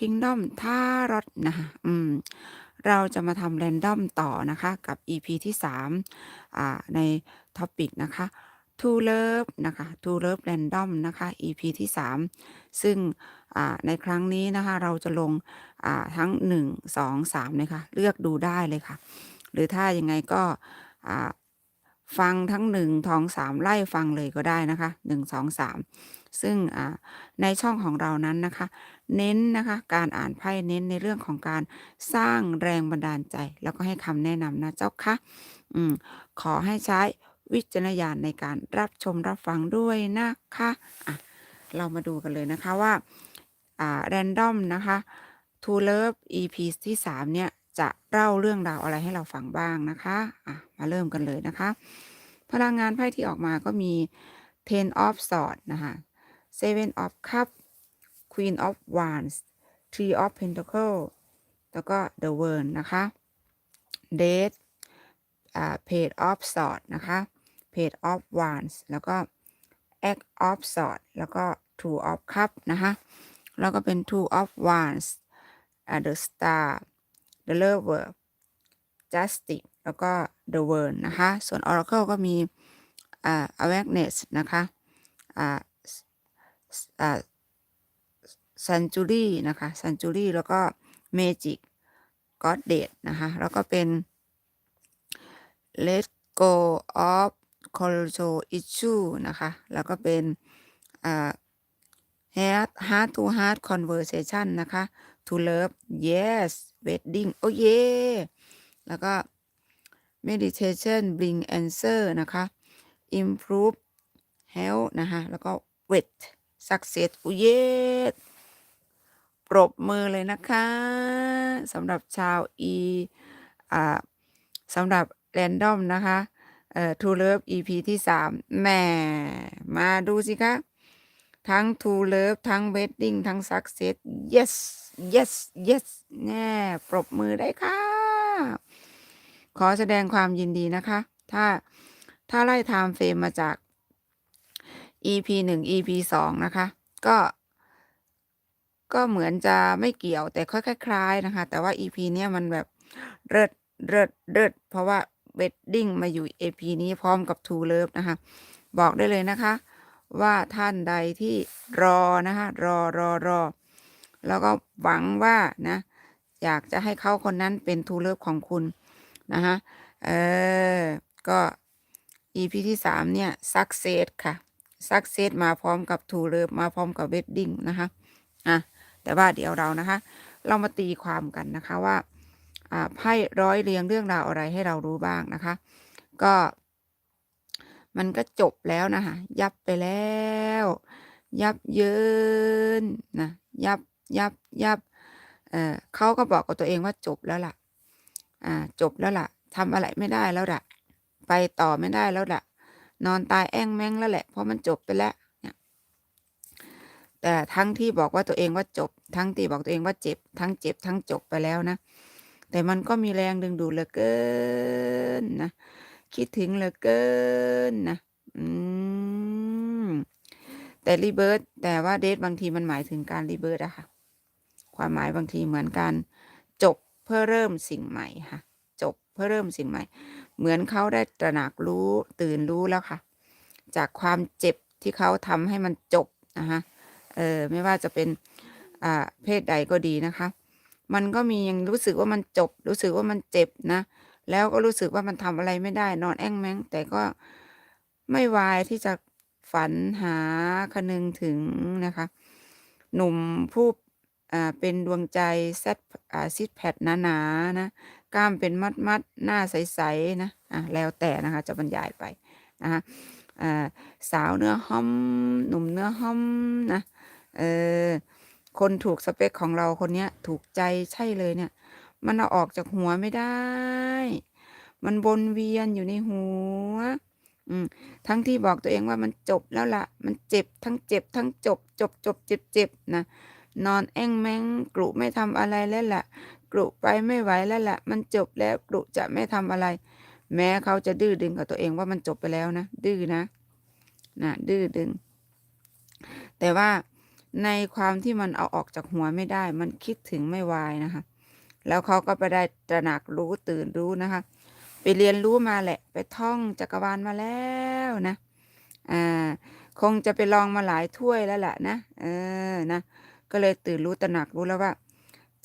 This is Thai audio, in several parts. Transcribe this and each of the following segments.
Kingdom ท่ารถนะอืม เราจะมาทำแรนดอมต่อนะคะ กับ EP ที่3อ่าใน topic นะคะ To Love นะคะ To Love Random นะคะ EP ที่ 3 ซึ่งอ่าในครั้งนี้นะคะ เราจะลงอ่าทั้ง 1 2 3เลยค่ะ เลือกดูได้เลยค่ะ หรือถ้ายังไงก็อ่าฟังทั้ง1 2 3ไล่ฟังเลยก็ได้นะคะ 1 2 3 ซึ่งอ่าในช่องของเรานั้นนะคะ เน้นนะคะการอ่านไพ่เน้นในเรื่องของการสร้างแรงบันดาลใจ แล้วก็ให้คำแนะนำนะเจ้าคะอืมขอให้ใช้วิจารณญาณในการรับชมรับฟังด้วยนะคะอะเรามาดูกันเลยนะคะว่าอ่าแรนดอมนะคะ To Love EP ที่ 3 เนี่ย จะเล่าเรื่องราวอะไรให้เราฟังบ้างนะคะอะมาเริ่มกันเลยนะคะ พลังงานไพ่ที่ออกมาก็มี Ten of Swords นะคะ Seven of Cups Queen of Wands Three of Pentacles แล้วก็ The World นะคะ Death อ่า Page of Swords นะคะ Page of Wands แล้วก็ Eight of Swords แล้วก็ Two of Cups นะคะ แล้วก็เป็น Two of Wands The Star The Lover Justice แล้วก็ The World นะคะ ส่วน Oracle ก็มีอ่า Awareness นะคะอ่าอ่า Century นะคะ Century แล้วก็ Magic Goddess นะคะ แล้วก็เป็น Let Go of Control Issue นะคะ แล้วก็เป็น heart Heart to Heart Conversation นะคะ To Love Yes Wedding โอ้เยแล้วก็ Meditation Bring Answer นะคะ Improve Health นะคะ แล้วก็ Wet Success โอ้เย ปรบมือเลยนะคะสำหรับชาว E อ่าสำหรับแรนดอมนะคะเอ่อ To Love EP ที่3แหมมาดูสิคะ ทั้ง To Love ทั้ง Wedding ทั้ง Success Yes Yes Yes แน่ปรบมือได้ค่ะ ขอแสดงความยินดีนะคะ ถ้าถ้าไล่ไทม์เฟรมมาจาก EP 1 EP 2 นะคะ ก็ ก็เหมือนจะไม่เกี่ยวแต่ค่อยๆคล้ายนะคะ แต่ว่า EP เนี้ยมันแบบเลิศเลิศเลิศเพราะว่า Wedding มาอยู่ EP นี้พร้อมกับ To Love นะคะ บอกได้เลยนะคะ ว่าท่านใดที่รอนะคะรอรอรอ แล้วก็หวังว่านะ อยากจะให้เขาคนนั้นเป็น To Love ของคุณนะคะเออก็ EP ที่3เนี่ย Success ค่ะ Success มาพร้อมกับ To Love มาพร้อมกับ Wedding นะคะอะ แต่ว่าเดี๋ยวเรานะคะ เรามาตีความกันนะคะว่าไพ่ร้อยเรียงเรื่องราวอะไรให้เรารู้บ้างนะคะ ก็ มันก็จบแล้วนะคะยับไปแล้ว ยับเยินนะยับยับยับเเขาก็บอกกับตัวเองว่าจบแล้วล่ะอ่าจบแล้วล่ะทำอะไรไม่ได้แล้วล่ะ ไปต่อไม่ได้แล้วล่ะ นอนตายแอ้งแมงแล้วแหละ เพราะมันจบไปแล้ว แต่ทั้งที่บอกว่าตัวเองว่าจบ ทั้งที่บอกตัวเองว่าเจ็บ ทั้งเจ็บ ทั้งจบไปแล้วนะ แต่มันก็มีแรงดึงดูดเหลือเกินนะ คิดถึงเหลือเกินนะ อืม แต่ Rebirth แต่ว่า Death บางทีมันหมายถึงการ Rebirth อะค่ะ ความหมายบางทีเหมือนการจบเพื่อเริ่มสิ่งใหม่ค่ะ จบเพื่อเริ่มสิ่งใหม่ เหมือนเขาได้ตระหนักรู้ตื่นรู้แล้วค่ะ จากความเจ็บที่เขาทำให้มันจบนะคะ เออไม่ว่าจะเป็นอ่าเพศใดก็ดีนะคะ มันก็มียังรู้สึกว่ามันจบ รู้สึกว่ามันเจ็บนะ แล้วก็รู้สึกว่ามันทำอะไรไม่ได้ นอนแอ้งแม้ง แต่ก็ไม่วายที่จะฝันหาคนึงถึงนะคะ หนุ่มผู้อ่าเป็นดวงใจแซ่บอ่าซิกแพคหนาๆนะกล้ามเป็นมัดๆหน้าใสๆนะอ่าแล้วแต่นะคะจะบรรยายไปนะคะอ่าสาวเนื้อห้อมหนุ่มเนื้อห้อมนะ เออ คนถูกสเปคของเราคนเนี้ย ถูกใจใช่เลยเนี่ย มันเอาออกจากหัวไม่ได้ มันวนเวียนอยู่ในหัว อืม ทั้งที่บอกตัวเองว่ามันจบแล้วล่ะ มันเจ็บทั้งเจ็บ ทั้งจบ จบๆเจ็บๆนะนอนแอ้งแมงกรุไม่ทำอะไรแล้วล่ะกรุไปไม่ไหวแล้วล่ะ มันจบแล้วกรุจะไม่ทำอะไร แม้เขาจะดื้อดึงกับตัวเองว่ามันจบไปแล้วนะดื้อนะนะดื้อดึง แต่ว่า ในความที่มันเอาออกจากหัวไม่ได้ มันคิดถึงไม่วายนะคะ แล้วเขาก็ไปได้ตระหนักรู้ตื่นรู้นะคะ ไปเรียนรู้มาแหละ ไปท่องจักรวาลมาแล้วนะ อ่า คงจะไปลองมาหลายถ้วยแล้วแหละนะ เออ นะ ก็เลยตื่นรู้ตระหนักรู้แล้วว่า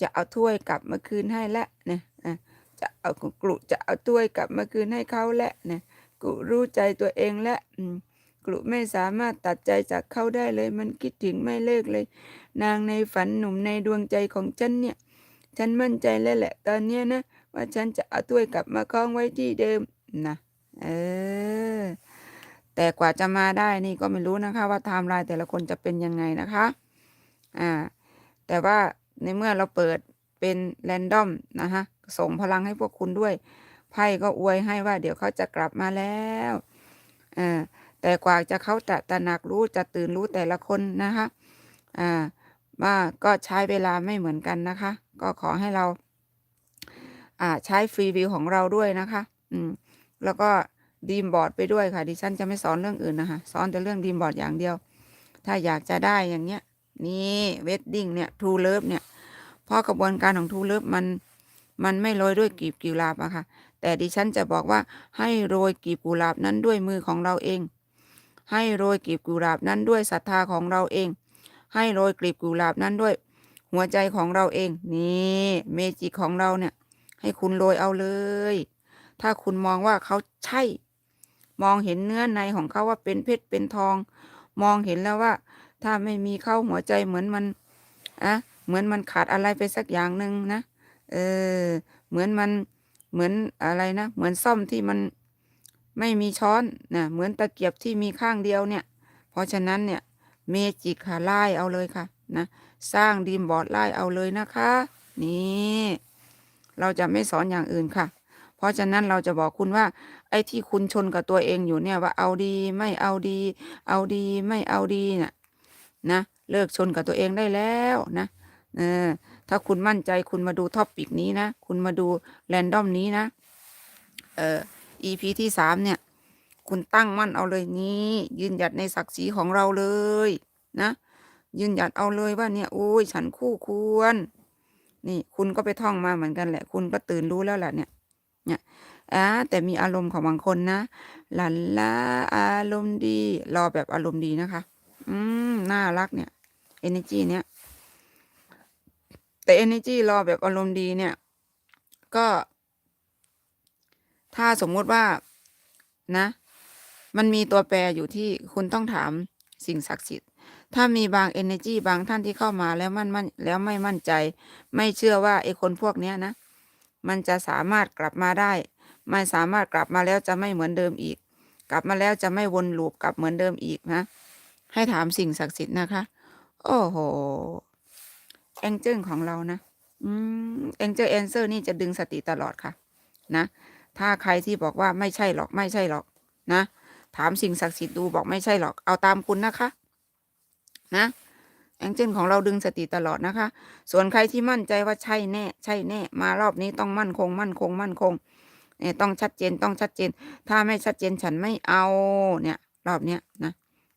จะเอาถ้วยกลับมาคืนให้และนะอะจะเอากลุจะเอาถ้วยกลับมาคืนให้เขาและนะกุรู้ใจตัวเองและอืม กลุไม่สามารถตัดใจจากเขาได้เลย มันคิดถึงไม่เลิกเลย นางในฝันหนุ่มในดวงใจของฉันเนี่ย ฉันมั่นใจแล้วแหละ ตอนเนี้ยนะ ว่าฉันจะเอาถ้วยกลับมาคล้องไว้ที่เดิมนะเออแต่กว่าจะมาได้นี่ก็ไม่รู้นะคะ ว่าไทม์ไลน์แต่ละคนจะเป็นยังไงนะคะอ่าแต่ว่าในเมื่อเราเปิดเป็นแรนดอมนะคะส่งพลังให้พวกคุณด้วยไพ่ก็อวยให้ว่าเดี๋ยวเขาจะกลับมาแล้วอ่า แต่กว่าจะเขาจะตระหนักรู้จะตื่นรู้แต่ละคนนะคะอ่าว่าก็ใช้เวลาไม่เหมือนกันนะคะ ก็ขอให้เราอ่าใช้ฟรีวิวของเราด้วยนะคะอืมแล้วก็ดีมบอร์ดไปด้วยค่ะดิฉันจะไม่สอนเรื่องอื่นนะคะสอนแต่เรื่องดีมบอร์ดอย่างเดียว ถ้าอยากจะได้อย่างเนี้ยนี่เวดดิ้งเนี่ยทูเลิฟเนี่ยเพราะกระบวนการของทูเลิฟมันมันไม่โรยด้วยกีบกุหลาบอะค่ะ แต่ดิฉันจะบอกว่าให้โรยกีบกุหลาบนั้นด้วยมือของเราเอง ให้โรยกลีบกุหลาบนั้นด้วยศรัทธาของเราเอง ให้โรยกลีบกุหลาบนั้นด้วย หัวใจของเราเอง นี่เมจิกของเราเนี่ย ให้คุณโรยเอาเลย ถ้าคุณมองว่าเขาใช่ มองเห็นเนื้อในของเขาว่าเป็นเพชรเป็นทอง มองเห็นแล้วว่า ถ้าไม่มีเข้าหัวใจเหมือนมันอะเหมือนมันขาดอะไรไปสักอย่างหนึ่งนะ เออ เหมือนมัน เหมือนอะไรนะ เหมือนซ่อมที่มัน ไม่มีช้อนนะเหมือนตะเกียบที่มีข้างเดียวเนี่ย เพราะฉะนั้นเนี่ยเมจิกค่ะไล่เอาเลยค่ะนะสร้างดีมบอร์ดไล่เอาเลยนะคะ นี่เราจะไม่สอนอย่างอื่นค่ะ เพราะฉะนั้นเราจะบอกคุณว่า ไอ้ที่คุณชนกับตัวเองอยู่เนี่ยว่าเอาดีไม่เอาดี เอาดีไม่เอาดีน่ะนะเลิกชนกับตัวเองได้แล้วนะเออถ้าคุณมั่นใจคุณมาดูท็อปปิกนี้นะ คุณมาดูแรนดอมนี้นะ เออ EP ที่สามเนี่ย คุณตั้งมั่นเอาเลยนี้ ยืนหยัดในศักดิ์ศรีของเราเลยนะ ยืนหยัดเอาเลยว่าเนี่ยโอ้ยฉันคู่ควร นี่คุณก็ไปท่องมาเหมือนกันแหละ คุณก็ตื่นรู้แล้วแหละเนี่ย เนี่ยอ่าแต่มีอารมณ์ของบางคนนะหลันละอารมณ์ดี รอแบบอารมณ์ดีนะคะ อืมน่ารักเนี่ย energy เนี้ยแต่ energy รอแบบอารมณ์ดีเนี่ย ก็ ถ้าสมมุติว่านะ มันมีตัวแปรอยู่ที่คุณต้องถามสิ่งศักดิ์สิทธิ์ ถ้ามีบาง energy บางท่านที่เข้ามาแล้วมั่นมั่นแล้วไม่มั่นใจ ไม่เชื่อว่าไอ้คนพวกเนี้ยนะ มันจะสามารถกลับมาได้ไม่สามารถกลับมาแล้วจะไม่เหมือนเดิมอีก กลับมาแล้วจะไม่วนลูปกลับเหมือนเดิมอีกนะ ให้ถามสิ่งศักดิ์สิทธิ์นะคะ โอ้โหแองเจิลของเรานะ อืมแองเจิลแอนเซอร์นี่จะดึงสติตลอดค่ะ นะ ถ้าใครที่บอกว่าไม่ใช่หรอกไม่ใช่หรอกนะ ถามสิ่งศักดิ์สิทธิ์ดูบอกไม่ใช่หรอกเอาตามคุณนะคะ นะแองเจิลของเราดึงสติตลอดนะคะ ส่วนใครที่มั่นใจว่าใช่แน่ ใช่แน่ มารอบนี้ต้องมั่นคง มั่นคง มั่นคง เนี่ยต้องชัดเจนต้องชัดเจน ถ้าไม่ชัดเจนฉันไม่เอา เนี่ย รอบเนี้ยนะ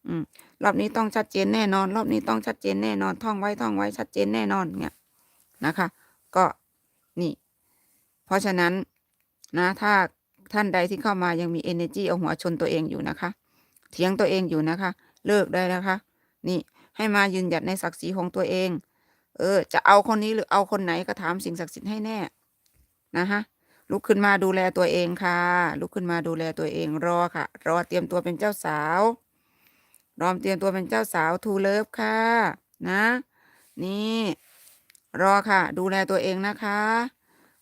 อืม รอบนี้ต้องชัดเจนแน่นอน รอบนี้ต้องชัดเจนแน่นอนท่องไว้ท่องไว้ชัดเจนแน่นอนเนี่ยนะคะ ก็นี่ เพราะฉะนั้น นะ ถ้าท่านใดที่เข้ามายังมี energy เอาหัวชนตัวเองอยู่นะคะ เถียงตัวเองอยู่นะคะ เลิกได้นะคะ นี่ให้มายืนหยัดในศักดิ์ศรีของตัวเอง เออ จะเอาคนนี้หรือเอาคนไหนก็ถามสิ่งศักดิ์สิทธิ์ให้แน่ นะฮะลุกขึ้นมาดูแลตัวเองค่ะ ลุกขึ้นมาดูแลตัวเองรอค่ะ รอเตรียมตัวเป็นเจ้าสาวรอเตรียมตัวเป็นเจ้าสาวทูเลิฟค่ะ นะ นี่ รอค่ะ ดูแลตัวเองนะคะ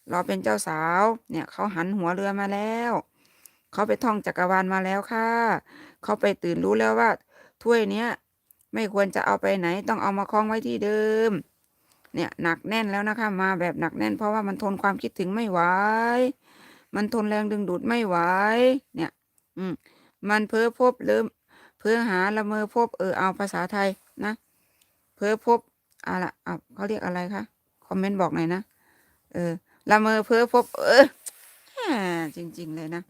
เรอเป็นเจ้าสาว เนี่ยเขาหันหัวเรือมาแล้ว เขาไปท่องจักรวาลมาแล้วค่ะ เขาไปตื่นรู้แล้วว่า ถ้วยเนี้ยไม่ควรจะเอาไปไหนต้องเอามาคล้องไว้ที่เดิม เนี่ยหนักแน่นแล้วนะคะ มาแบบหนักแน่น เพราะว่ามันทนความคิดถึงไม่ไหว มันทนแรงดึงดูดไม่ไหว เนี่ย อืม มันเพ้อพบเริ่มเพ้อหาละเมอพบเออเอาภาษาไทยนะ เพ้อพบอะไรอะเขาเรียกอะไรคะ คอมเมนต์บอกหน่อยนะ เออ ละเมอเพ้อพบ เออจริง ๆ เลยนะ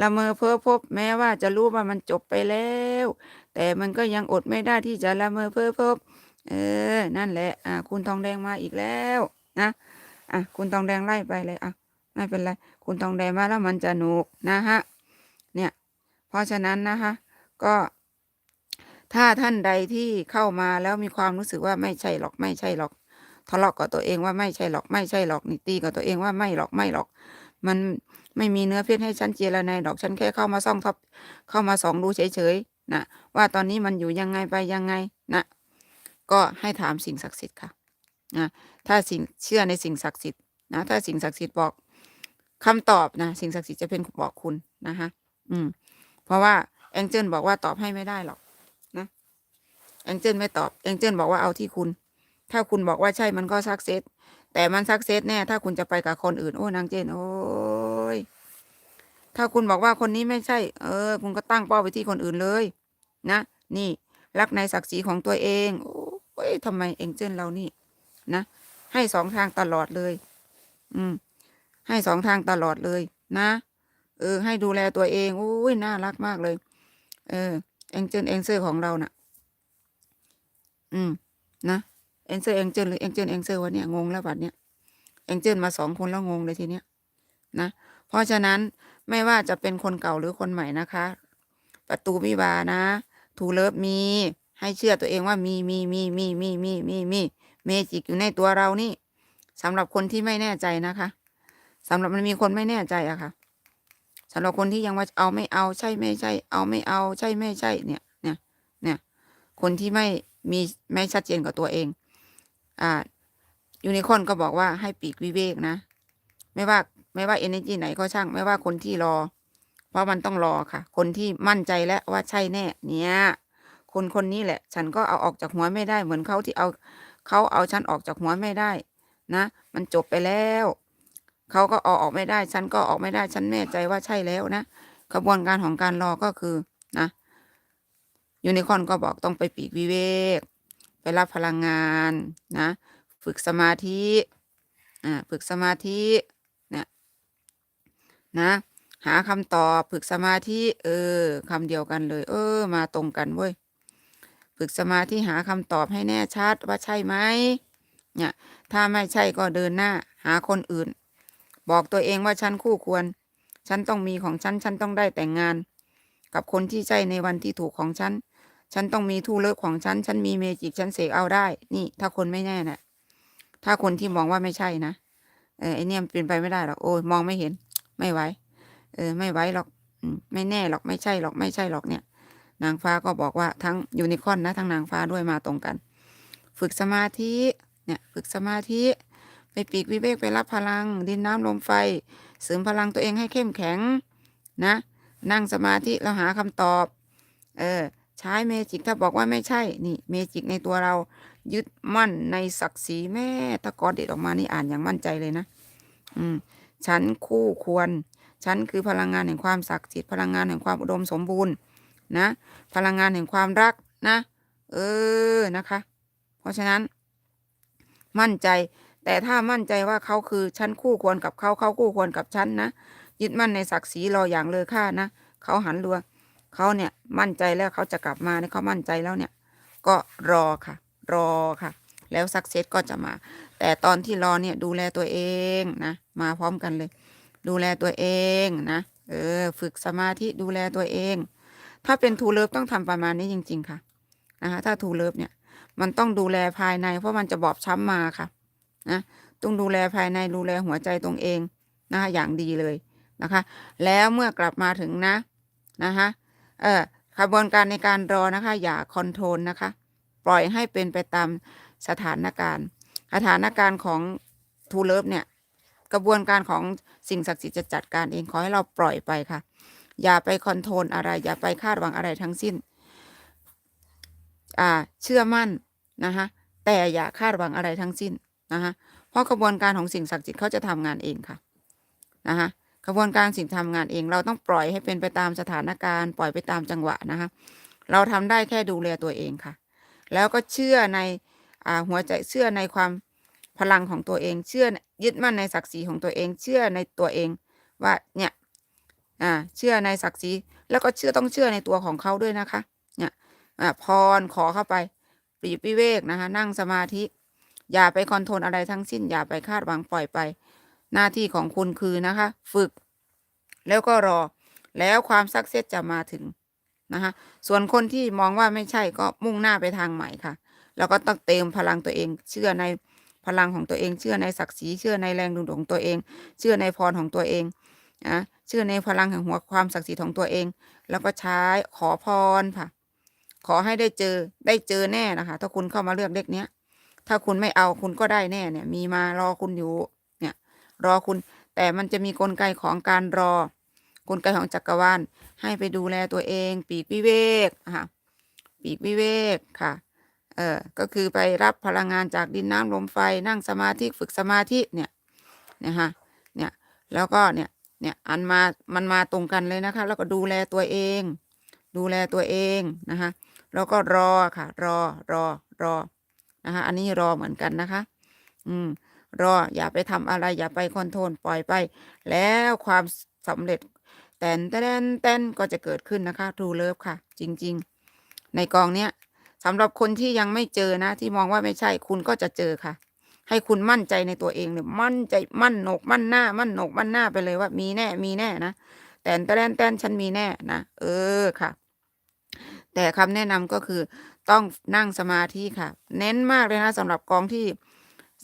ละเมอเพ้อพบแม้ว่าจะรู้ว่ามันจบไปแล้ว แต่มันก็ยังอดไม่ได้ที่จะละเมอเพ้อพบ เออ นั่นแหละ อ่า คุณทองแดงมาอีกแล้วนะอะคุณทองแดงไล่ไปเลยอะไม่เป็นไร คุณทองแดงมาแล้วมันจะหนุกนะฮะเนี่ย เพราะฉะนั้นนะคะก็ถ้าท่านใดที่เข้ามาแล้วมีความรู้สึกว่าไม่ใช่หรอกไม่ใช่หรอก ทะเลาะกับตัวเองว่าไม่ใช่หรอกไม่ใช่หรอกนี่ตีกับตัวเองว่าไม่หรอกไม่หรอก มันไม่มีเนื้อเพชรให้ฉันเจรนายดอกฉันแค่เข้ามาซ่องท็อปเข้ามาส่องดูเฉยๆนะว่าตอนนี้มันอยู่ยังไงไปยังไงนะก็ให้ถามสิ่งศักดิ์สิทธิ์ค่ะนะถ้าสิ่งเชื่อในสิ่งศักดิ์สิทธิ์นะถ้าสิ่งศักดิ์สิทธิ์บอกคำตอบนะสิ่งศักดิ์สิทธิ์จะเป็นบอกคุณนะคะอืม เพราะว่าแองเจิลบอกว่าตอบให้ไม่ได้หรอกนะแองเจิลไม่ตอบแองเจิลบอกว่าเอาที่คุณ ถ้าคุณบอกว่าใช่มันก็ซักเซสแต่มันซักเซสแน่ ถ้าคุณจะไปกับคนอื่น โอ้นางเจน โอ้ยถ้าคุณบอกว่าคนนี้ไม่ใช่ เออ คุณก็ตั้งเป้าไปที่คนอื่นเลย นะ นี่ รักในศักดิ์ศรีของตัวเอง โอ้ยทำไมเองเจิลเรานี่ นะ ให้สองทางตลอดเลย อืม ให้สองทางตลอดเลย นะ เออ ให้ดูแลตัวเอง โอ้ยน่ารักมากเลย เออ เองเจิลเองเซอร์ของเราน่ะ อืม นะ องเซอร์เองเจิลหรือเองเจิลเองเซอร์วันเนี้ยงงแล้วบัดเนี้ยเองเจิลมาสองคนแล้วงงเลยทีเนี้ยนะ เพราะฉะนั้นไม่ว่าจะเป็นคนเก่าหรือคนใหม่นะคะ ประตูวิวานะทูเลิฟมี ให้เชื่อตัวเองว่ามีมีมีมีมีมีมีมีเมจิกอยู่ในตัวเรานี่สำหรับคนที่ไม่แน่ใจนะคะสำหรับมันมีคนไม่แน่ใจอะค่ะสำหรับคนที่ยังว่าเอาไม่เอาใช่ไม่ใช่ เอาไม่เอาใช่ไม่ใช่เนี่ยเนี่ยเนี่ยคนที่ไม่มีไม่ชัดเจนกับตัวเอง อ่ายูนิคอนก็บอกว่าให้ปีกวิเวกนะ ไม่ว่าไม่ว่าเอเนจีไหนก็ช่าง ไม่ว่าคนที่รอ เพราะมันต้องรอค่ะ คนที่มั่นใจแล้วว่าใช่แน่ เนี่ย คนคนนี้แหละ ฉันก็เอาออกจากหัวไม่ได้เหมือนเขาที่เอาเขาเอาฉันออกจากหัวไม่ได้ นะ มันจบไปแล้วเขาก็เอาออกไม่ได้ ฉันก็ออกไม่ได้ ฉันแน่ใจว่าใช่แล้วนะกระบวนการของการรอก็คือนะยูนิคอนก็บอกต้องไปปีกวิเวก ไปรับพลังงานนะฝึกสมาธิอ่าฝึกสมาธิเนี่ยนะหาคำตอบฝึกสมาธิเออคำเดียวกันเลย เออ มาตรงกันเว้ยฝึกสมาธิหาคำตอบให้แน่ชัดว่าใช่ไหมเนี่ยถ้าไม่ใช่ก็เดินหน้า หาคนอื่น บอกตัวเองว่าฉันคู่ควร ฉันต้องมีของฉัน ฉันต้องได้แต่งงาน กับคนที่ใช่ในวันที่ถูกของฉัน ฉันต้องมีทูเลิฟของฉัน ฉันมีเมจิกฉันเสกเอาได้ นี่ ถ้าคนไม่แน่น่ะ ถ้าคนที่มองว่าไม่ใช่นะเออไอเนี่ยเป็นไปไม่ได้หรอกโอ้ยมองไม่เห็น ไม่ไหวเออ ไม่ไหวหรอกอไม่แน่หรอกไม่ใช่หรอกไม่ใช่หรอกเนี่ย นางฟ้าก็บอกว่าทั้งยูนิคอนนะทั้งนางฟ้าด้วยมาตรงกัน ฝึกสมาธิเนี่ย ฝึกสมาธิไปปีกวิเวกไปรับพลัง ดินน้ำลมไฟเสริมพลังตัวเองให้เข้มแข็งนะ นั่งสมาธิแล้วหาคำตอบ เออ ใช้เมจิกถ้าบอกว่าไม่ใช่ นี่เมจิกในตัวเรายึดมั่นในศักดิ์ศรีแม่ตะกอนเด็ดออกมานี่อ่านอย่างมั่นใจเลยนะ อืม ฉันคู่ควร ฉันคือพลังงานแห่งความศักดิ์สิทธิ์พลังงานแห่งความอุดมสมบูรณ์นะ พลังงานแห่งความรักนะ เออนะคะ เพราะฉะนั้น มั่นใจ แต่ถ้ามั่นใจว่าเขาคือฉันคู่ควรกับเขาเขาคู่ควรกับฉันนะยึดมั่นในศักดิ์ศรีรออย่างเลอค่านะเขาหันรัว เขาเนี่ยมั่นใจแล้วเขาจะกลับมาเนี่ยเขามั่นใจแล้วเนี่ย ก็รอค่ะ รอค่ะ แล้วสักเซสก็จะมา แต่ตอนที่รอเนี่ยดูแลตัวเองนะมาพร้อมกันเลย ดูแลตัวเองนะเออฝึกสมาธิดูแลตัวเอง ถ้าเป็นทูเลิฟต้องทำประมาณนี้จริง ๆ ค่ะนะคะถ้าทูเลิฟเนี่ยมันต้องดูแลภายใน เพราะมันจะบอบช้ำมาค่ะนะต้องดูแลภายในดูแลหัวใจตรงเองนะคะอย่างดีเลยนะคะ แล้วเมื่อกลับมาถึงนะนะคะ เออขบวนการในการรอนะคะ อย่าคอนโทรลนะคะ ปล่อยให้เป็นไปตามสถานการณ์ สถานการณ์ของทูเลิฟเนี่ย กระบวนการของสิ่งศักดิ์สิทธิ์จะจัดการเองขอให้เราปล่อยไปค่ะ อย่าไปคอนโทรลอะไร อย่าไปคาดหวังอะไรทั้งสิ้น อ่า เชื่อมั่นนะคะแต่อย่าคาดหวังอะไรทั้งสิ้นนะคะเพราะกระบวนการของสิ่งศักดิ์สิทธิ์เขาจะทำงานเองค่ะนะคะ กระบวนการสิ่งทำงานเอง เราต้องปล่อยให้เป็นไปตามสถานการณ์ ปล่อยไปตามจังหวะนะคะ เราทำได้แค่ดูแลตัวเองค่ะ แล้วก็เชื่อในอหัวใจเชื่อในความพลังของตัวเอง เชื่อยึดมั่นในศักดิ์ศรีของตัวเอง เชื่อในตัวเองว่าเนี่ยอ่าเชื่อในศักดิ์ศรีแล้วก็เชื่อต้องเชื่อในตัวของเขาด้วยนะคะ เนี่ยอ่าพรขอเข้าไปปลีกวิเวกนะคะ นั่งสมาธิ อย่าไปคอนโทรลอะไรทั้งสิ้น อย่าไปคาดหวังปล่อยไป หน้าที่ของคุณคือนะคะ ฝึก แล้วก็รอ แล้วความสักเซสจะมาถึงนะคะ ส่วนคนที่มองว่าไม่ใช่ก็มุ่งหน้าไปทางใหม่ค่ะ แล้วก็ต้องเติมพลังตัวเอง เชื่อในพลังของตัวเอง เชื่อในศักดิ์ศรี เชื่อในแรงดึงดูดของตัวเอง เชื่อในพรของตัวเองนะเชื่อในพลังแห่งหัวความศักดิ์สิทธิ์ของตัวเอง แล้วก็ใช้ขอพรค่ะ ขอให้ได้เจอได้เจอแน่นะคะ ถ้าคุณเข้ามาเลือกเลขเนี้ย ถ้าคุณไม่เอาคุณก็ได้แน่เนี่ย มีมารอคุณอยู่ รอคุณ แต่มันจะมีกลไกของการรอ กลไกของจักรวาลให้ไปดูแลตัวเอง ปีกวิเวกค่ะปีกวิเวกค่ะเออก็คือไปรับพลังงานจากดินน้ำลมไฟนั่งสมาธิฝึกสมาธิเนี่ยนะคะเนี่ยแล้วก็เนี่ยเนี่ยอันมามันมาตรงกันเลยนะคะ แล้วก็ดูแลตัวเอง ดูแลตัวเองนะคะแล้วก็รอค่ะ รอรอรอนะคะ อันนี้รอเหมือนกันนะคะ อืม รออย่าไปทำอะไรอย่าไปคอนโทรลปล่อยไป แล้วความสำเร็จแตนแตนแตนก็จะเกิดขึ้นนะคะทูเลิฟค่ะ จริง ๆ ในกองเนี้ยสำหรับคนที่ยังไม่เจอนะ ที่มองว่าไม่ใช่คุณก็จะเจอค่ะ ให้คุณมั่นใจในตัวเองเนี่ยมั่นใจมั่นหนกมั่นหน้า มั่นหนกมั่นหน้าไปเลยว่ามีแน่มีแน่นะแตนแตนแตนฉันมีแน่นะเออค่ะ แต่คำแนะนำก็คือต้องนั่งสมาธิค่ะ เน้นมากเลยนะสำหรับกองที่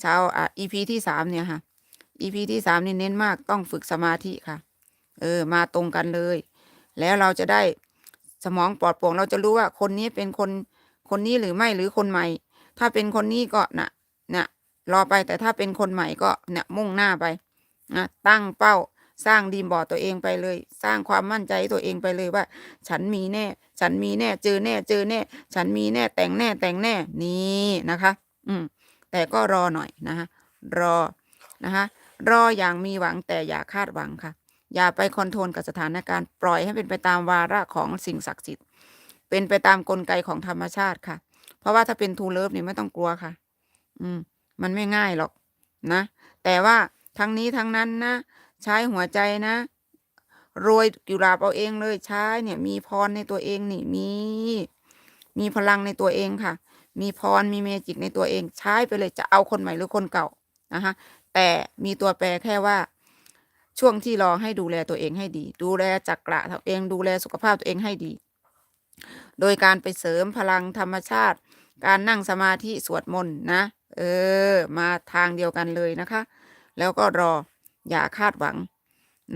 เช้าอะ EP ที่สามเนี่ยค่ะ EP ที่สามนี่เน้นมากต้องฝึกสมาธิค่ะ เออ มาตรงกันเลย แล้วเราจะได้สมองปลอดโปร่งเราจะรู้ว่าคนนี้เป็นคนคนนี้หรือไม่หรือคนใหม่ ถ้าเป็นคนนี้ก็นะนะรอไปแต่ถ้าเป็นคนใหม่ก็เนี่ยมุ่งหน้าไปนะตั้งเป้าสร้างดีมบอร์ดตัวเองไปเลย สร้างความมั่นใจตัวเองไปเลยว่า ฉันมีแน่ ฉันมีแน่ เจอแน่ เจอแน่ ฉันมีแน่แต่งแน่แต่งแน่นี่นะคะ อืม แต่ก็รอหน่อยนะคะรอนะคะรออย่างมีหวังแต่อย่าคาดหวังค่ะ อย่าไปคอนโทรลกับสถานการณ์ปล่อยให้เป็นไปตามวาระของสิ่งศักดิ์สิทธิ์ เป็นไปตามกลไกของธรรมชาติค่ะ เพราะว่าถ้าเป็นทูเลิฟนี่ไม่ต้องกลัวค่ะ อืม มันไม่ง่ายหรอกนะ แต่ว่าทั้งนี้ทั้งนั้นนะ ใช้หัวใจนะโรยกุหลาบเอาเองเลยใช้เนี่ย มีพรในตัวเองนี่มี มีพลังในตัวเองค่ะ มีพรมีเมจิกในตัวเองใช้ไปเลยจะเอาคนใหม่หรือคนเก่านะคะแต่มีตัวแปรแค่ว่าช่วงที่รอให้ดูแลตัวเองให้ดี ดูแลจักระตัวเองดูแลสุขภาพตัวเองให้ดี โดยการไปเสริมพลังธรรมชาติ การนั่งสมาธิสวดมนต์นะ เออ มาทางเดียวกันเลยนะคะ แล้วก็รออย่าคาดหวัง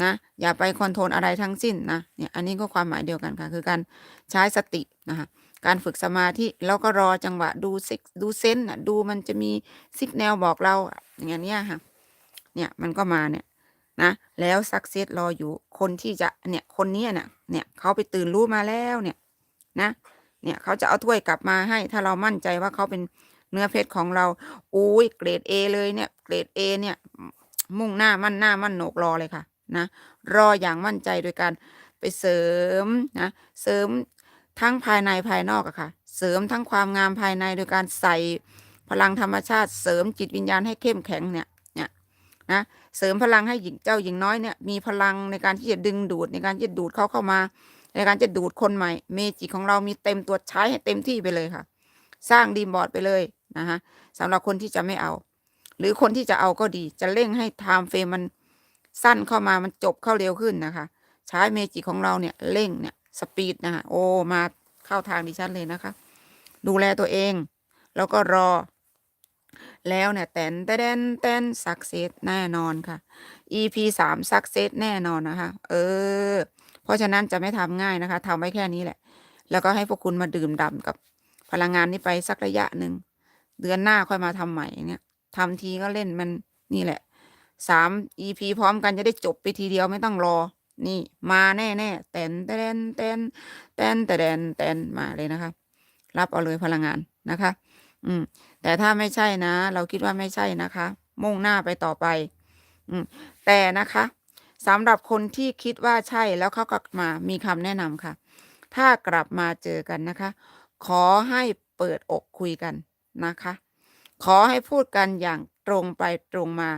นะ อย่าไปคอนโทรลอะไรทั้งสิ้นนะเนี่ยอันนี้ก็ความหมายเดียวกันค่ะ คือการใช้สตินะคะ การฝึกสมาธิแล้วก็รอจังหวะดูซิกดูเซนอะดูมันจะมีซิกแนวบอกเราอย่างเงี้ยค่ะ เนี่ยมันก็มาเนี่ยนะแล้วสักเซสรออยู่คนที่จะเนี่ยคนนี้เนี่ยเนี่ยเขาไปตื่นรู้มาแล้วเนี่ยนะเนี่ยเขาจะเอาถ้วยกลับมาให้ ถ้าเรามั่นใจว่าเขาเป็นเนื้อเพชรของเราอุ้ยเกรดเอเลยเนี่ยเกรดเอเนี่ยมุ่งหน้ามั่นหน้ามั่นโหนกรอเลยค่ะนะรออย่างมั่นใจโดยการไปเสริมนะเสริม ทั้งภายในภายนอกอะค่ะ เสริมทั้งความงามภายในโดยการใส่พลังธรรมชาติเสริมจิตวิญญาณให้เข้มแข็งเนี่ยเนี่ยนะเสริมพลังให้หญิงเจ้าหญิงน้อยเนี่ยมีพลังในการที่จะดึงดูดในการที่จะดูดเขาเข้ามา ในการจะดูดคนใหม่ เมจิของเรามีเต็มตัวใช้ให้เต็มที่ไปเลยค่ะ สร้างดีมบอร์ดไปเลยนะคะสำหรับคนที่จะไม่เอา หรือคนที่จะเอาก็ดี จะเร่งให้ไทม์เฟรมมันสั้นเข้ามามันจบเข้าเร็วขึ้นนะคะ ใช้เมจิของเราเนี่ยเร่งเนี่ย สปีดนะคะโอ้มาเข้าทางดิฉันเลยนะคะ ดูแลตัวเอง แล้วก็รอ แล้วเนี่ยแตนแตนแตนสักเซสแน่นอนค่ะ EP สามสักเซสแน่นอนนะคะ เออ เพราะฉะนั้นจะไม่ทำง่ายนะคะทำไว้แค่นี้แหละ แล้วก็ให้พวกคุณมาดื่มด่ำกับพลังงานนี้ไปสักระยะหนึ่งเดือนหน้าค่อยมาทำใหม่เนี่ยทำทีก็เล่นมันนี่แหละสาม EP พร้อมกันจะได้จบไปทีเดียวไม่ต้องรอ นี่มาแน่แน่แตนแตนแตนแตนแตนแตนมาเลยนะคะ รับเอาเลยพลังงานนะคะ อืม แต่ถ้าไม่ใช่นะ เราคิดว่าไม่ใช่นะคะ มุ่งหน้าไปต่อไป อืม แต่นะคะสำหรับคนที่คิดว่าใช่แล้วเขากลับมามีคำแนะนำค่ะ ถ้ากลับมาเจอกันนะคะ ขอให้เปิดอกคุยกันนะคะ ขอให้พูดกันอย่างตรงไปตรงมา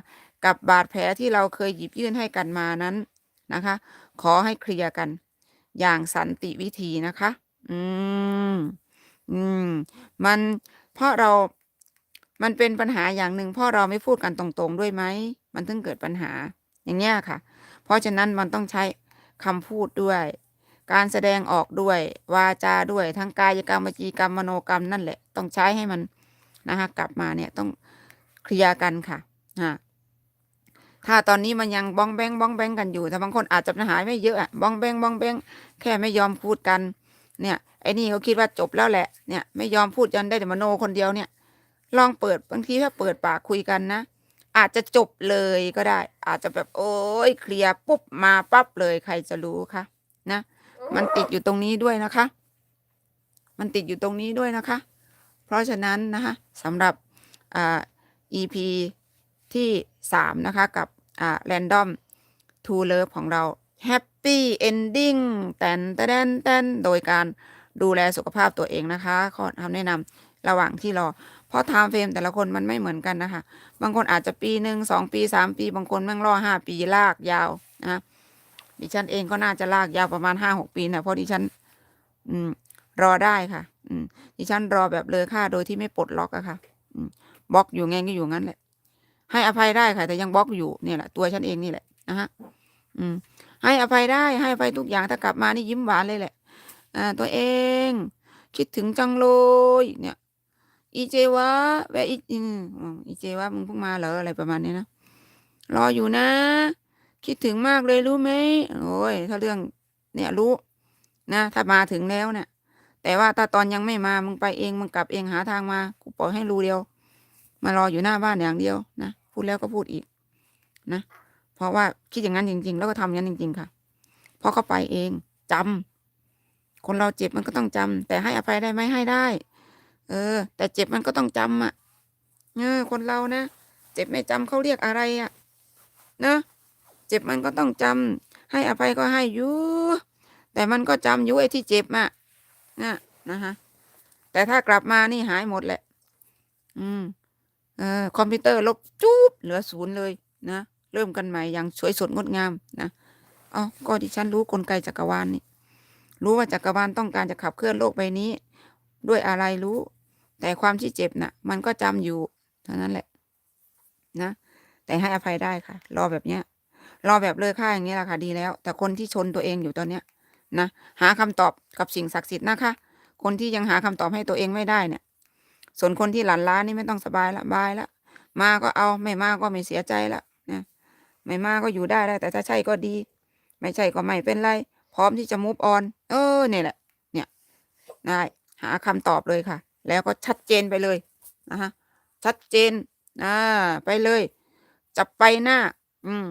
กับบาดแผลที่เราเคยหยิบยื่นให้กันมานั้น นะคะ ขอให้เคลียร์กัน อย่างสันติวิธีนะคะ อืม อืม มันเพราะเรา มันเป็นปัญหาอย่างหนึ่งเพราะเราไม่พูดกันตรงๆด้วยไหม มันถึงเกิดปัญหา อย่างเงี้ยค่ะ เพราะฉะนั้นมันต้องใช้คำพูดด้วย การแสดงออกด้วย วาจาด้วยทั้งกายกรรมวจีกรรมมโนกรรมนั่นแหละ ต้องใช้ให้มันนะคะ กลับมาเนี่ยต้องเคลียร์กันค่ะอ่า ถ้าตอนนี้มันยังบ้องแบงบ้องแบงกันอยู่ แต่บางคนอาจจะปัญหายไม่เยอะอะบ้องแบงบ้องแบงแค่ไม่ยอมพูดกัน เนี่ยไอ้นี่เขาคิดว่าจบแล้วแหละ เนี่ยไม่ยอมพูดยันได้แต่มโนคนเดียวเนี่ย ลองเปิดบางทีถ้าเปิดปากคุยกันนะ อาจจะจบเลยก็ได้ อาจจะแบบโอ้ยเคลียร์ปุ๊บมาปั๊บเลยใครจะรู้คะนะ มันติดอยู่ตรงนี้ด้วยนะคะ มันติดอยู่ตรงนี้ด้วยนะคะ เพราะฉะนั้นนะคะสำหรับอ่า EP ที่สามนะคะ กับ อ่า Random to Love ของเรา Happy Ending แตนแตนแตนโดยการดูแลสุขภาพตัวเองนะคะขอคำแนะนำระหว่างที่รอ เพราะไทม์เฟรมแต่ละคนมันไม่เหมือนกันนะคะ บางคนอาจจะปีหนึ่งสองปีสามปี บางคนแม่งรอห้าปีลากยาวนะดิฉันเองก็น่าจะลากยาวประมาณห้าหกปีนะเพราะดิฉัน อืม รอได้ค่ะ อืม ดิฉันรอแบบเลยค่าโดยที่ไม่ปลดล็อกอะค่ะ อืมบล็อกอยู่ไงก็อยู่งั้นแหละ ให้อภัยได้ค่ะ แต่ยังบล็อกอยู่เนี่ยแหละตัวฉันเองนี่แหละนะฮะอืม ให้อภัยได้ให้อภัยทุกอย่างถ้ากลับมานี่ยิ้มหวานเลยแหละ อ่า ตัวเอง คิดถึงจังเลยเนี่ยอีเจวะแวะอีอืมอีเจวะมึงเพิ่งมาเหรออะไรประมาณนี้นะรออยู่นะ คิดถึงมากเลยรู้ไหมโอ้ยถ้าเรื่องเนี่ยรู้นะถ้ามาถึงแล้วเนี่ยแต่ว่าถ้าตอนยังไม่มามึงไปเองมึงกลับเองหาทางมากูปล่อยให้รู้เดียว มารออยู่หน้าบ้านอย่างเดียวนะพูดแล้วก็พูดอีกนะเพราะว่าคิดอย่างนั้นจริง ๆ แล้วก็ทำอย่างนั้นจริง ๆ ค่ะเพราะเขาไปเองจำคนเราเจ็บมันก็ต้องจำแต่ให้อภัยได้ไหมให้ได้ เออ แต่เจ็บมันก็ต้องจำอะเออคนเรานะเจ็บไม่จำเขาเรียกอะไรอะเนะเจ็บมันก็ต้องจำให้อภัยก็ให้อยู่แต่มันก็จำอยู่ไอ้ที่เจ็บอะนะนะฮะแต่ถ้ากลับมานี่หายหมดแหละ อืม อคอมพิวเตอร์ลบจุ๊บเหลือศูนย์เลยนะเริ่มกันใหม่อย่างสวยสดงดงามนะเอก็ดิฉันรู้กลไกจักรวาลนี่รู้ว่าจักรวาลต้องการจะขับเคลื่อนโลกใบนี้ ด้วยอะไรรู้ แต่ความที่เจ็บน่ะ มันก็จำอยู่เท่านั้นแหละ นะ แต่ให้อภัยได้ค่ะ รอแบบเนี้ย รอแบบเลยค่าอย่างนี้แหละค่ะดีแล้ว แต่คนที่ชนตัวเองอยู่ตอนเนี้ยนะหาคำตอบกับสิ่งศักดิ์สิทธิ์นะคะ คนที่ยังหาคำตอบให้ตัวเองไม่ได้เนี่ย ส่วนคนที่หลั่นล้านี่ไม่ต้องสบายละบายละมาก็เอาไม่มาก็ไม่เสียใจละนะไม่มาก็อยู่ได้แล้วแต่ถ้าใช่ก็ดี ไม่ใช่ก็ไม่เป็นไร พร้อมที่จะมูฟออน เออเนี่ยแหละ เนี่ยได้หาคำตอบเลยค่ะ แล้วก็ชัดเจนไปเลยนะฮะชัดเจนอ่าไปเลย จะไปหน้า อืม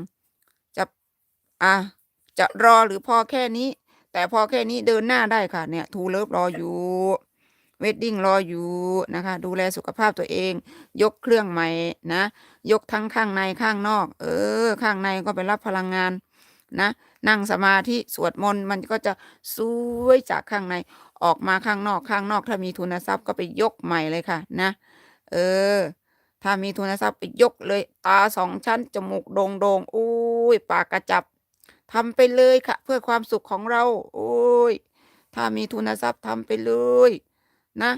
จะอ่าจะรอหรือพอแค่นี้ แต่พอแค่นี้เดินหน้าได้ค่ะ เนี่ยทูเลิฟรออยู่ เวดดิ้งรออยู่นะคะ ดูแลสุขภาพตัวเอง ยกเครื่องใหม่นะ ยกทั้งข้างในข้างนอก เออ ข้างในก็ไปรับพลังงานนะ นั่งสมาธิสวดมนต์มันก็จะสวยจากข้างในออกมาข้างนอกข้างนอก ถ้ามีทุนทรัพย์ก็ไปยกใหม่เลยค่ะนะ เออ ถ้ามีทุนทรัพย์ไปยกเลย ตาสองชั้นจมูกโด่งโด่งอุ้ยปากกระจับทำไปเลยค่ะ เพื่อความสุขของเรา โอ้ย ถ้ามีทุนทรัพย์ทำไปเลย นะ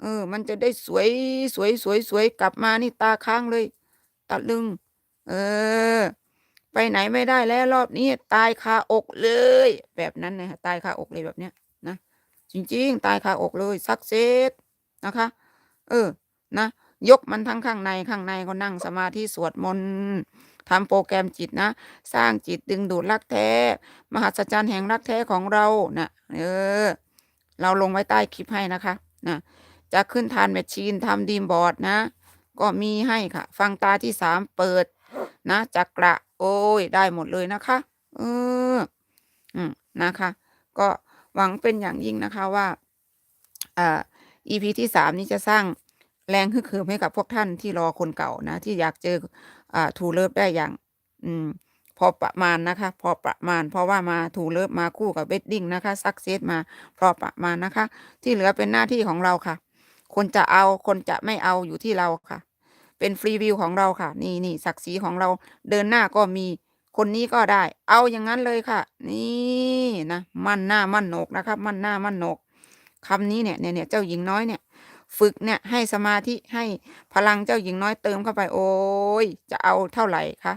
เออ มันจะได้สวยสวยสวยสวยกลับมานี่ตาค้างเลยตะลึง เออ ไปไหนไม่ได้แล้วรอบนี้ตายคาอกเลย แบบนั้นนะตายคาอกเลยแบบเนี้ยนะจริง ๆ ตายคาอกเลยสักเซสนะคะ เออ นะยกมันทั้งข้างในข้างในก็นั่งสมาธิสวดมนต์ทำโปรแกรมจิตนะ สร้างจิตดึงดูดรักแท้ มหัศจรรย์แห่งรักแท้ของเรานะเออ เราลงไว้ใต้คลิปให้นะคะ นะจะขึ้นทานแมชชีนทำดีมบอร์ดนะ ก็มีให้ค่ะ ฟังตาที่สามเปิด นะจักระโอ้ยได้หมดเลยนะคะ เอออืมนะคะ ก็หวังเป็นอย่างยิ่งนะคะว่าอ่า EP ที่สามนี้จะสร้างแรงฮึกเหิมให้กับพวกท่านที่รอคนเก่านะ ที่อยากเจออ่าทูเลิฟได้อย่าง อืม พอประมาณนะคะ พอประมาณ เพราะว่ามาทูเลิฟมาคู่กับเวดดิ้งนะคะซักเซสมาพอประมาณนะคะ ที่เหลือเป็นหน้าที่ของเราค่ะ คนจะเอาคนจะไม่เอาอยู่ที่เราค่ะ เป็นฟรีวิวของเราค่ะ นี่นี่ศักดิ์ศรีของเราเดินหน้าก็มีคนนี้ก็ได้ เอาอย่างนั้นเลยค่ะ นี่นะมั่นหน้ามั่นโหนกนะครับ มั่นหน้ามั่นโหนกคำนี้เนี่ยเนี่ยเนี่ยเจ้าหญิงน้อยเนี่ยฝึกเนี่ยให้สมาธิให้พลังเจ้าหญิงน้อยเติมเข้าไป โอ้ยจะเอาเท่าไหร่คะ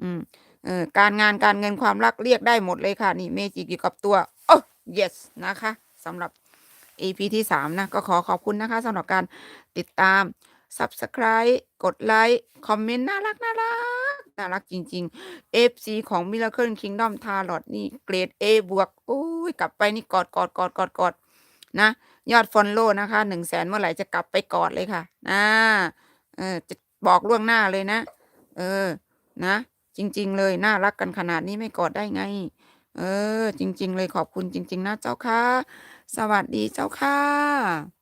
อืม เออการงานการเงินความรักเรียกได้หมดเลยค่ะ นี่เมจิกอยู่กับตัวโอ้ yes นะคะสำหรับ EP ที่สามนะ ก็ขอขอบคุณนะคะสำหรับการติดตาม Subscribe กดไลค์คอมเมนต์น่ารักน่ารักน่ารักจริง ๆ FC ของ Miracle Kingdom ทาร์ลอตนี่เกรด A บวกโอ้ย กลับไปนี่กอดกอดกอดกอดกอดนะ ยอดฟอลโล่นะคะหนึ่งแสนเมื่อไหร่จะกลับไปกอดเลยค่ะนะเออจะบอกล่วงหน้าเลยนะ เออ นะ จริง ๆ เลยน่ารักกันขนาดนี้ไม่กอดได้ไง เออ จริง ๆ เลยขอบคุณจริง ๆ นะเจ้าค่ะ สวัสดีเจ้าค่ะ